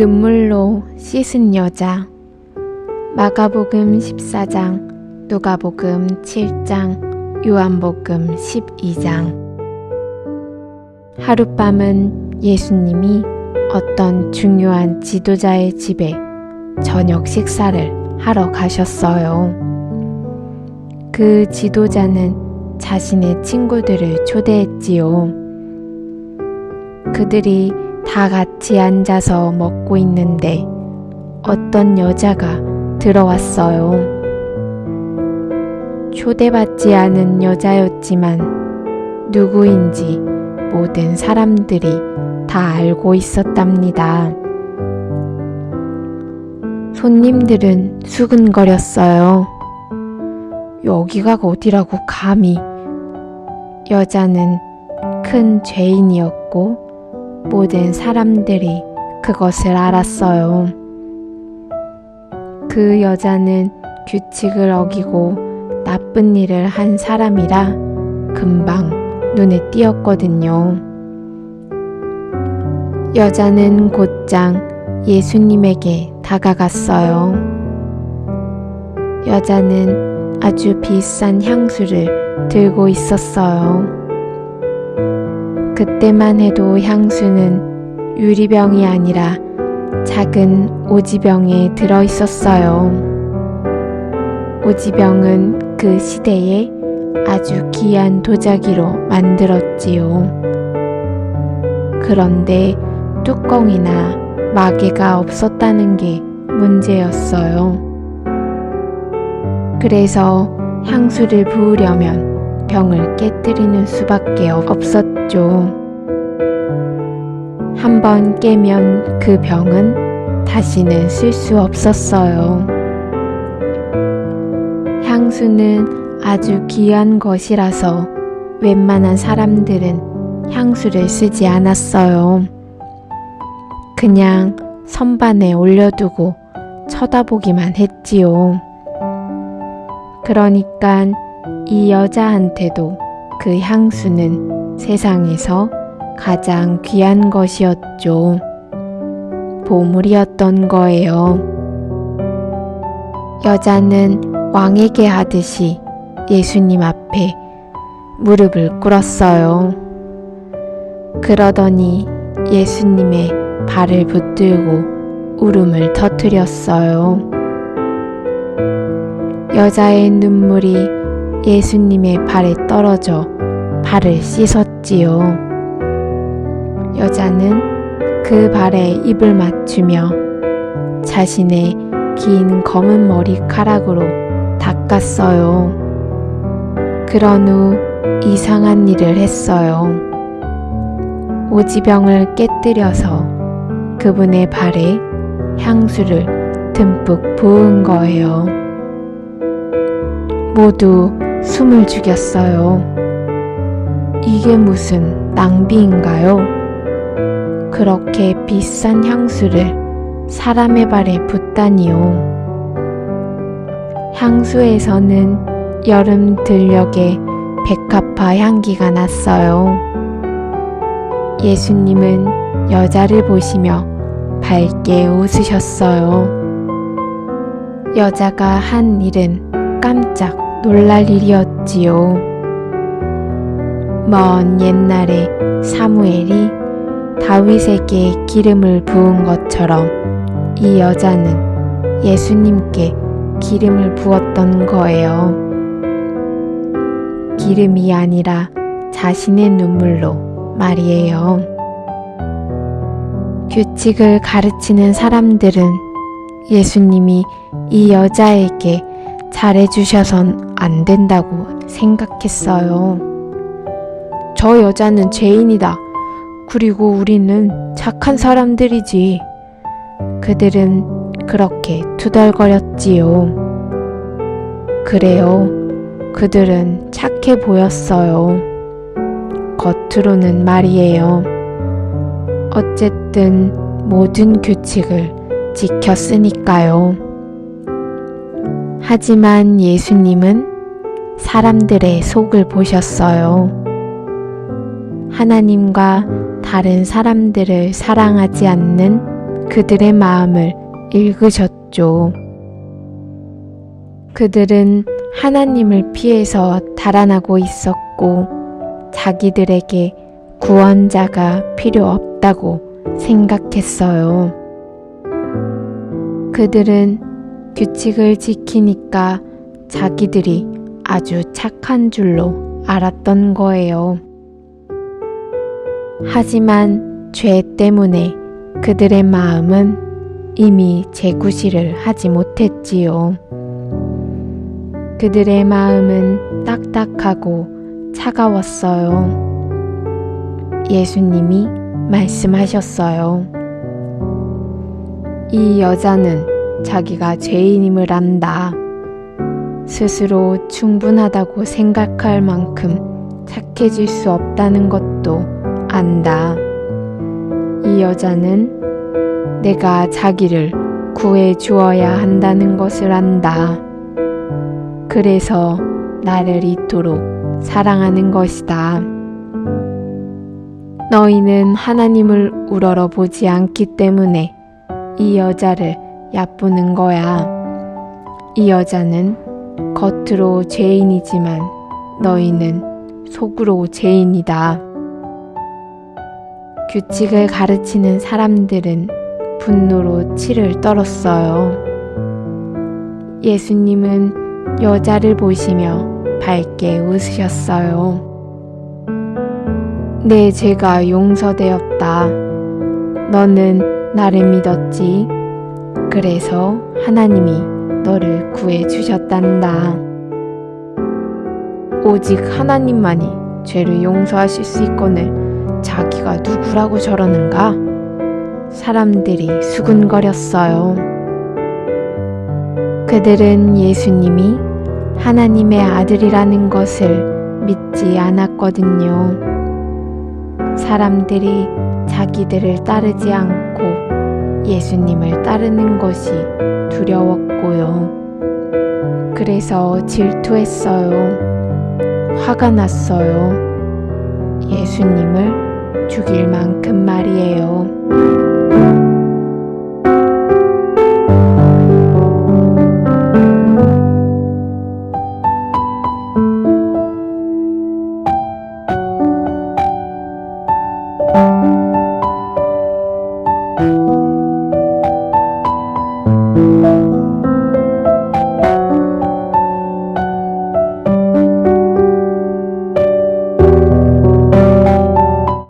눈물로 씻은 여자 마가복음 14장 누가복음 7장 요한복음 12장 하룻밤은 예수님이 어떤 중요한 지도자의 집에 저녁 식사를 하러 가셨어요. 그 지도자는 자신의 친구들을 초대했지요. 그들이 다 같이 앉아서 먹고 있는데 어떤 여자가 들어왔어요. 초대받지 않은 여자였지만 누구인지 모든 사람들이 다 알고 있었답니다. 손님들은 수근거렸어요. 여기가 어디라고 감히. 여자는 큰 죄인이었고 모든 사람들이 그것을 알았어요. 그 여자는 규칙을 어기고 나쁜 일을 한 사람이라 금방 눈에 띄었거든요. 여자는 곧장 예수님에게 다가갔어요. 여자는 아주 비싼 향수를 들고 있었어요. 그때만 해도 향수는 유리병이 아니라 작은 오지병에 들어 있었어요. 오지병은 그 시대에 아주 귀한 도자기로 만들었지요. 그런데 뚜껑이나 마개가 없었다는 게 문제였어요. 그래서 향수를 부으려면 병을 깨뜨리는 수밖에 없었죠. 한 번 깨면 그 병은 다시는 쓸 수 없었어요. 향수는 아주 귀한 것이라서 웬만한 사람들은 향수를 쓰지 않았어요. 그냥 선반에 올려두고 쳐다보기만 했지요. 그러니까 이 여자한테도 그 향수는 세상에서 가장 귀한 것이었죠. 보물이었던 거예요. 여자는 왕에게 하듯이 예수님 앞에 무릎을 꿇었어요. 그러더니 예수님의 발을 붙들고 울음을 터뜨렸어요. 여자의 눈물이 예수님의 발에 떨어져 발을 씻었지요. 여자는 그 발에 입을 맞추며 자신의 긴 검은 머리카락으로 닦았어요. 그런 후 이상한 일을 했어요. 오지병을 깨뜨려서 그분의 발에 향수를 듬뿍 부은 거예요. 모두 숨을 죽였어요. 이게 무슨 낭비인가요? 그렇게 비싼 향수를 사람의 발에 붓다니요. 향수에서는 여름 들녘에 백합화 향기가 났어요. 예수님은 여자를 보시며 밝게 웃으셨어요. 여자가 한 일은 깜짝 놀랄 일이었지요. 먼 옛날에 사무엘이 다윗에게 기름을 부은 것처럼 이 여자는 예수님께 기름을 부었던 거예요. 기름이 아니라 자신의 눈물로 말이에요. 규칙을 가르치는 사람들은 예수님이 이 여자에게 잘해주셔선 안 된다고 생각했어요. 저 여자는 죄인이다. 그리고 우리는 착한 사람들이지. 그들은 그렇게 투덜거렸지요. 그래요. 그들은 착해 보였어요. 겉으로는 말이에요. 어쨌든 모든 규칙을 지켰으니까요. 하지만 예수님은 사람들의 속을 보셨어요. 하나님과 다른 사람들을 사랑하지 않는 그들의 마음을 읽으셨죠. 그들은 하나님을 피해서 달아나고 있었고 자기들에게 구원자가 필요 없다고 생각했어요. 그들은 규칙을 지키니까 자기들이 아주 착한 줄로 알았던 거예요. 하지만 죄 때문에 그들의 마음은 이미 재구실을 하지 못했지요. 그들의 마음은 딱딱하고 차가웠어요. 예수님이 말씀하셨어요. 이 여자는 자기가 죄인임을 안다. 스스로 충분하다고 생각할 만큼 착해질 수 없다는 것도 안다. 이 여자는 내가 자기를 구해 주어야 한다는 것을 안다. 그래서 나를 이토록 사랑하는 것이다. 너희는 하나님을 우러러 보지 않기 때문에 이 여자를 얕보는 거야. 이 여자는 겉으로 죄인이지만 너희는 속으로 죄인이다. 규칙을 가르치는 사람들은 분노로 치를 떨었어요. 예수님은 여자를 보시며 밝게 웃으셨어요. 내 죄가 용서되었다. 너는 나를 믿었지. 그래서 하나님이 너를 구해 주셨단다. 오직 하나님만이 죄를 용서하실 수 있거늘 자기가 누구라고 저러는가? 사람들이 수군거렸어요. 그들은 예수님이 하나님의 아들이라는 것을 믿지 않았거든요. 사람들이 자기들을 따르지 않고 예수님을 따르는 것이 두려웠고요. 그래서 질투했어요. 화가 났어요. 예수님을 죽일 만큼 말이에요.